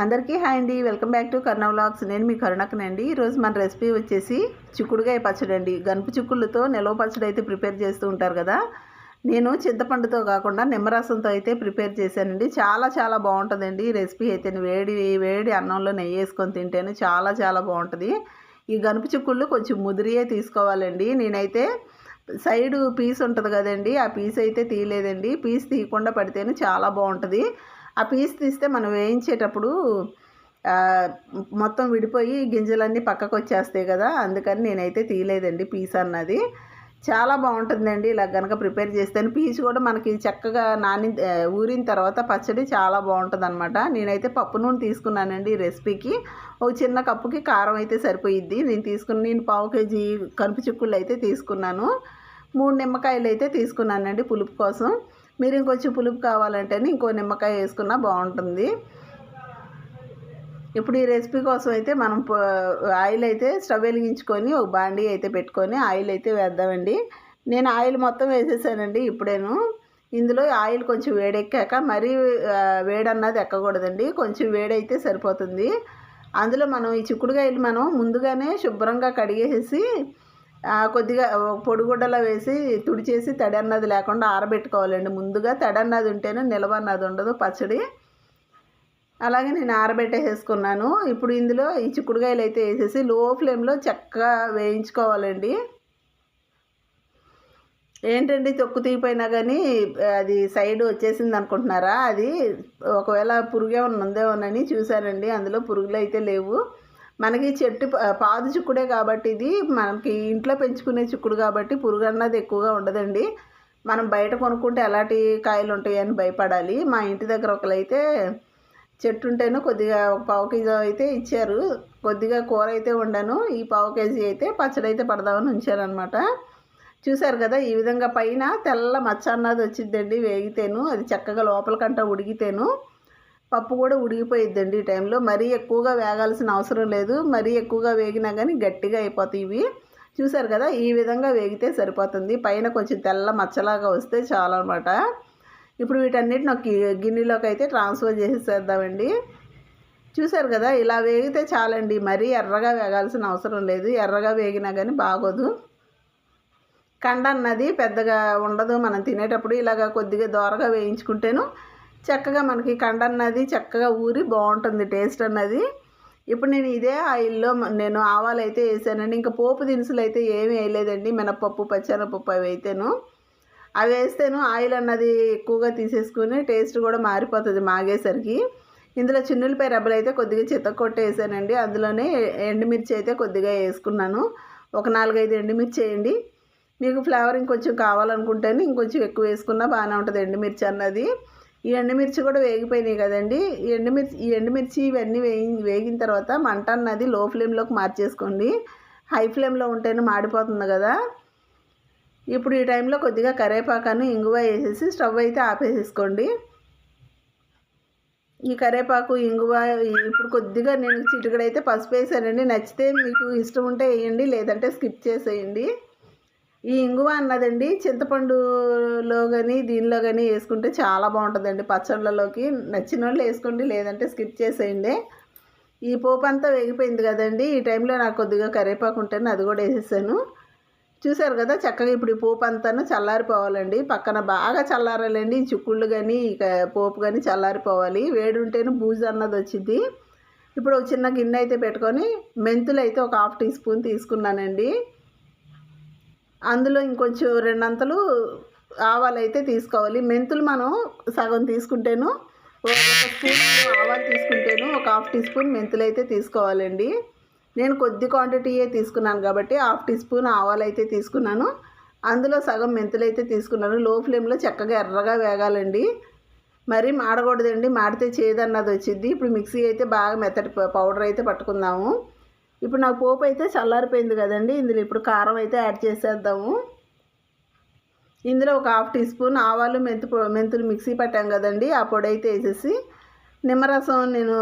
అందరికీ హాయ్ అండి. Welcome back to Karuna vlogs. నేను మీ కరుణకనండి ఈరోజు మన రెసిపీ వచ్చేసి చిక్కుడుగాయ పచ్చడి అండి. గనుపు చిక్కుళ్ళతో నిలవ పచ్చడి అయితే ప్రిపేర్ చేస్తూ ఉంటారు కదా. నేను చింతపండుతో కాకుండా నిమ్మరసంతో అయితే ప్రిపేర్ చేశానండి. చాలా చాలా బాగుంటుందండి ఈ రెసిపీ అయితే. వేడి వేడి అన్నంలో నెయ్యి వేసుకొని తింటాను చాలా చాలా బాగుంటుంది. ఈ గనుపు చిక్కుళ్ళు కొంచెం ముదిరియే తీసుకోవాలండి. నేనైతే సైడ్ పీస్ ఉంటుంది కదండి. ఆ పీస్ అయితే తీయలేదండి. పీస్ తీయకుండా పడితేనే చాలా బాగుంటుంది. ఆ పీస్ తీస్తే మనం వేయించేటప్పుడు మొత్తం విడిపోయి గింజలన్నీ పక్కకు వచ్చేస్తాయి కదా అందుకని నేనైతే తీయలేదండి పీస్ అన్నది. చాలా బాగుంటుందండి ఇలా కనుక ప్రిపేర్ చేస్తే పీచు కూడా మనకి చక్కగా నాని ఊరిన తర్వాత పచ్చడి చాలా బాగుంటుంది అనమాట నేనైతే పప్పు నూనె తీసుకున్నానండి ఈ రెసిపీకి. ఒక చిన్న కప్పుకి కారం అయితే సరిపోయిద్ది. నేను తీసుకుని నేను పావు కేజీ కనుపు చిక్కుళ్ళు అయితే తీసుకున్నాను. మూడు నిమ్మకాయలు అయితే తీసుకున్నానండి పులుపు కోసం. మీరు ఇంకొంచెం పులుపు కావాలంటే ఇంకో నిమ్మకాయ వేసుకున్నా బాగుంటుంది. ఇప్పుడు ఈ రెసిపీ కోసం అయితే మనం ఆయిల్ అయితే స్టవ్ వెలిగించుకొని ఒక బాండీ అయితే పెట్టుకొని ఆయిల్ అయితే వేద్దామండి. నేను ఆయిల్ మొత్తం వేసేసానండి ఇప్పుడేను. ఇందులో ఆయిల్ కొంచెం వేడెక్కాక మరీ వేడన్నది ఎక్కకూడదండి. కొంచెం వేడైతే సరిపోతుంది. అందులో మనం ఈ చిక్కుడుకాయలు మనం ముందుగానే శుభ్రంగా కడిగేసేసి కొద్దిగా పొడిగుడ్డలో వేసి తుడిచేసి తడి అన్నది లేకుండా ఆరబెట్టుకోవాలండి. ముందుగా తడి అన్నది ఉంటేనే నిలవన్నది ఉండదు పచ్చడి. అలాగే నేను ఆరబెట్టేసేసుకున్నాను. ఇప్పుడు ఇందులో ఈ చిక్కుడుకాయలు అయితే వేసేసి లో ఫ్లేమ్లో చక్కగా వేయించుకోవాలండి. ఏంటండి తొక్కు తీగిపోయినా కానీ అది సైడ్ వచ్చేసింది అనుకుంటున్నారా? అది ఒకవేళ పురుగే ఉందేమోనని చూశానండి. అందులో పురుగులు అయితే లేవు. మనకి చెట్టు పాదు చిక్కుడే కాబట్టి ఇది మనకి ఇంట్లో పెంచుకునే చిక్కుడు కాబట్టి పురుగు అన్నది ఎక్కువగా ఉండదండి. మనం బయట కొనుక్కుంటే ఎలాంటి కాయలు ఉంటాయని భయపడాలి. మా ఇంటి దగ్గర ఒకరైతే చెట్టు ఉంటేను కొద్దిగా ఒక పావు కేజీ అయితే ఇచ్చారు. కొద్దిగా కూర అయితే వండాను. ఈ పావు కేజీ అయితే పచ్చడి అయితే పడదామని ఉంచారనమాట చూశారు కదా ఈ విధంగా పైన తెల్ల మచ్చ అన్నది వచ్చిందండి వేగితేను. అది చక్కగా లోపలికంట ఉడిగితేను పప్పు కూడా ఉడిగిపోయిద్దండి ఈ టైంలో. మరీ ఎక్కువగా వేగాల్సిన అవసరం లేదు. మరీ ఎక్కువగా వేగినా కానీ గట్టిగా అయిపోతాయి ఇవి. చూశారు కదా ఈ విధంగా వేగితే సరిపోతుంది. పైన కొంచెం తెల్ల మచ్చలాగా వస్తే చాలా అనమాట ఇప్పుడు వీటన్నిటిని ఒక గిన్నెలోకి అయితే ట్రాన్స్ఫర్ చేసేసేద్దామండి. చూశారు కదా ఇలా వేగితే చాలండి. మరీ ఎర్రగా వేగాల్సిన అవసరం లేదు. ఎర్రగా వేగినా కానీ బాగోదు. కండ అన్నది పెద్దగా ఉండదు మనం తినేటప్పుడు. ఇలాగ కొద్దిగా దోరగా వేయించుకుంటేను చక్కగా మనకి కండ అన్నది చక్కగా ఊరి బాగుంటుంది టేస్ట్ అన్నది. ఇప్పుడు నేను ఇదే ఆయిల్లో నేను ఆవాలు అయితే వేసానండి. ఇంకా పోపు దినుసులు అయితే ఏమీ వేయలేదండి. మినపప్పు పచ్చెనపప్పు అవి అయితేను. అవి వేస్తేను ఆయిల్ అన్నది ఎక్కువగా తీసేసుకుని టేస్ట్ కూడా మారిపోతుంది మాగేసరికి. ఇందులో చిన్నులపై రబ్బలు అయితే కొద్దిగా చిత్తకొట్టు వేసానండి. అందులోనే ఎండుమిర్చి అయితే కొద్దిగా వేసుకున్నాను. ఒక నాలుగైదు ఎండుమిర్చి వేయండి. మీకు ఫ్లేవర్ ఇంకొంచెం కావాలనుకుంటేనే ఇంకొంచెం ఎక్కువ వేసుకున్నా బాగానే ఉంటుంది ఎండుమిర్చి అన్నది. ఈ ఎండుమిర్చి కూడా వేగిపోయినాయి కదండి. ఈ ఎండుమిర్చి ఈ ఎండుమిర్చి ఇవన్నీ వేగి వేగిన తర్వాత మంట అన్నది లో ఫ్లేమ్లోకి మార్చేసుకోండి. హై ఫ్లేమ్లో ఉంటేనే మాడిపోతుంది కదా. ఇప్పుడు ఈ టైంలో కొద్దిగా కరేపాకాను ఇంగువ వేసేసి స్టవ్ అయితే ఆపేసేసుకోండి. ఈ కరేపాకు ఇంగువ ఇప్పుడు కొద్దిగా నేను చిటికడైతే పసుపు వేసానండి. నచ్చితే మీకు ఇష్టం ఉంటే వేయండి లేదంటే స్కిప్ చేసేయండి. ఈ ఇంగువ అన్నదండి చింతపండులో కానీ దీనిలో కానీ వేసుకుంటే చాలా బాగుంటుందండి. పచ్చళ్ళలోకి నచ్చిన వాళ్ళు వేసుకోండి లేదంటే స్కిప్ చేసేయండి. ఈ పోపు అంతా వేగిపోయింది కదండి. ఈ టైంలో నాకు కొద్దిగా కరివేపాకు ఉంటేనే అది కూడా వేసేసాను. చూసారు కదా చక్కగా ఇప్పుడు ఈ పోపు అంతాను చల్లారిపోవాలండి. పక్కన బాగా చల్లారాలండి. ఈ చిక్కుళ్ళు కానీ ఇక పోపు కానీ చల్లారిపోవాలి. వేడి ఉంటేనే బూజు అన్నది వచ్చింది ఇప్పుడు ఒక చిన్న గిన్నె అయితే పెట్టుకొని మెంతులు అయితే ఒక హాఫ్ టీ స్పూన్ తీసుకున్నానండి. అందులో ఇంకొంచెం రెండంతలు ఆవాలు అయితే తీసుకోవాలి. మెంతులు మనం సగం తీసుకుంటేను ఒక స్పూన్ ఆవాలు తీసుకుంటేను ఒక హాఫ్ టీ స్పూన్ మెంతులు అయితే తీసుకోవాలండి. నేను కొద్ది క్వాంటిటీయే తీసుకున్నాను కాబట్టి హాఫ్ టీ స్పూన్ ఆవాలు అయితే తీసుకున్నాను. అందులో సగం మెంతులు అయితే తీసుకున్నాను. లో ఫ్లేమ్లో చక్కగా ఎర్రగా వేగాలండి. మరి మాడకూడదండి. మాడితే చేదన్నది వచ్చింది ఇప్పుడు మిక్సీ అయితే బాగా మెత్తటి పౌడర్ అయితే పట్టుకుందాము. ఇప్పుడు నాకు పోపు అయితే చల్లారిపోయింది కదండి. ఇందులో ఇప్పుడు కారం అయితే యాడ్ చేసేద్దాము. ఇందులో ఒక హాఫ్ టీ స్పూన్ ఆవాలు మెంతు మెంతులు మిక్సీ పట్టాం కదండి. ఆ పొడి అయితే వేసేసి నిమ్మరసం నేను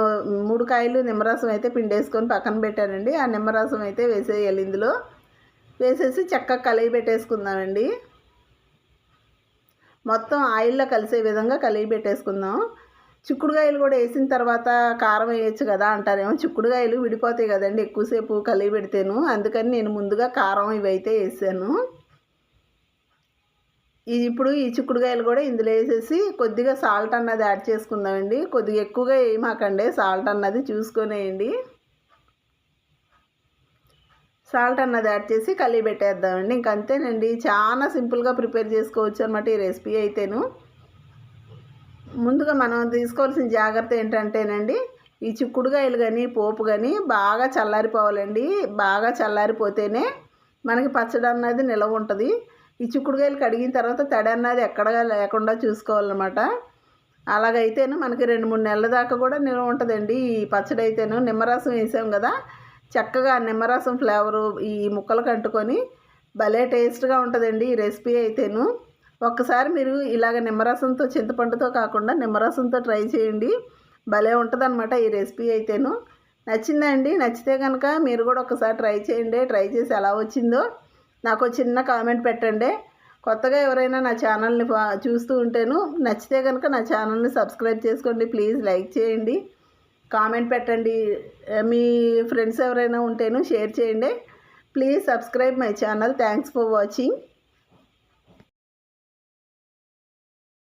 మూడు కాయలు నిమ్మరసం అయితే పిండేసుకొని పక్కన పెట్టానండి. ఆ నిమ్మరసం అయితే వేసేయాలి ఇందులో. వేసేసి చక్కగా కలిగి పెట్టేసుకుందామండి. మొత్తం ఆయిల్లో కలిసే విధంగా కలిగి పెట్టేసుకుందాం. చిక్కుడుకాయలు కూడా వేసిన తర్వాత కారం వేయచ్చు కదా అంటారేమో. చిక్కుడుకాయలు విడిపోతాయి కదండి ఎక్కువసేపు కలిగి పెడితేను. అందుకని నేను ముందుగా కారం ఇవైతే వేసాను. ఇది ఇప్పుడు ఈ చిక్కుడుకాయలు కూడా ఇందులో వేసేసి కొద్దిగా సాల్ట్ అన్నది యాడ్ చేసుకుందామండి. కొద్దిగా ఎక్కువగా వేయమాకండి సాల్ట్ అన్నది చూసుకొనేయండి. సాల్ట్ అన్నది యాడ్ చేసి కలిగి పెట్టేద్దామండి. ఇంక అంతేనండి చాలా సింపుల్గా ప్రిపేర్ చేసుకోవచ్చు అనమాట ఈ రెసిపీ అయితేను. ముందుగా మనం తీసుకోవాల్సిన జాగ్రత్త ఏంటంటేనండి ఈ చిక్కుడుకాయలు కానీ పోపు కానీ బాగా చల్లారిపోవాలండి. బాగా చల్లారిపోతేనే మనకి పచ్చడి అన్నది నిలవ ఉంటుంది. ఈ చిక్కుడుకాయలు కడిగిన తర్వాత తడి అన్నది ఎక్కడ లేకుండా చూసుకోవాలన్నమాట. అలాగైతేనే మనకి రెండు మూడు నెలల దాకా కూడా నిల్వ ఉంటుందండి. ఈ పచ్చడి అయితేను. నిమ్మరసం వేసాం కదా చక్కగా నిమ్మరసం ఫ్లేవరు ఈ ముక్కలకు అంటుకొని భలే టేస్ట్గా ఉంటుందండి ఈ రెసిపీ అయితేను. ఒక్కసారి మీరు ఇలాగ నిమ్మరసంతో చింతపండుతో కాకుండా నిమ్మరసంతో ట్రై చేయండి. భలే ఉంటుందన్నమాట ఈ రెసిపీ అయితేను. నచ్చిందండి. నచ్చితే కనుక మీరు కూడా ఒకసారి ట్రై చేయండి. ట్రై చేసి ఎలా వచ్చిందో నాకు చిన్న కామెంట్ పెట్టండి. కొత్తగా ఎవరైనా నా ఛానల్ని చూస్తూ ఉంటేను నచ్చితే కనుక నా ఛానల్ని సబ్స్క్రైబ్ చేసుకోండి. ప్లీజ్ లైక్ చేయండి. కామెంట్ పెట్టండి. మీ ఫ్రెండ్స్ ఎవరైనా ఉంటేను షేర్ చేయండి. Please subscribe my channel. Thanks for watching.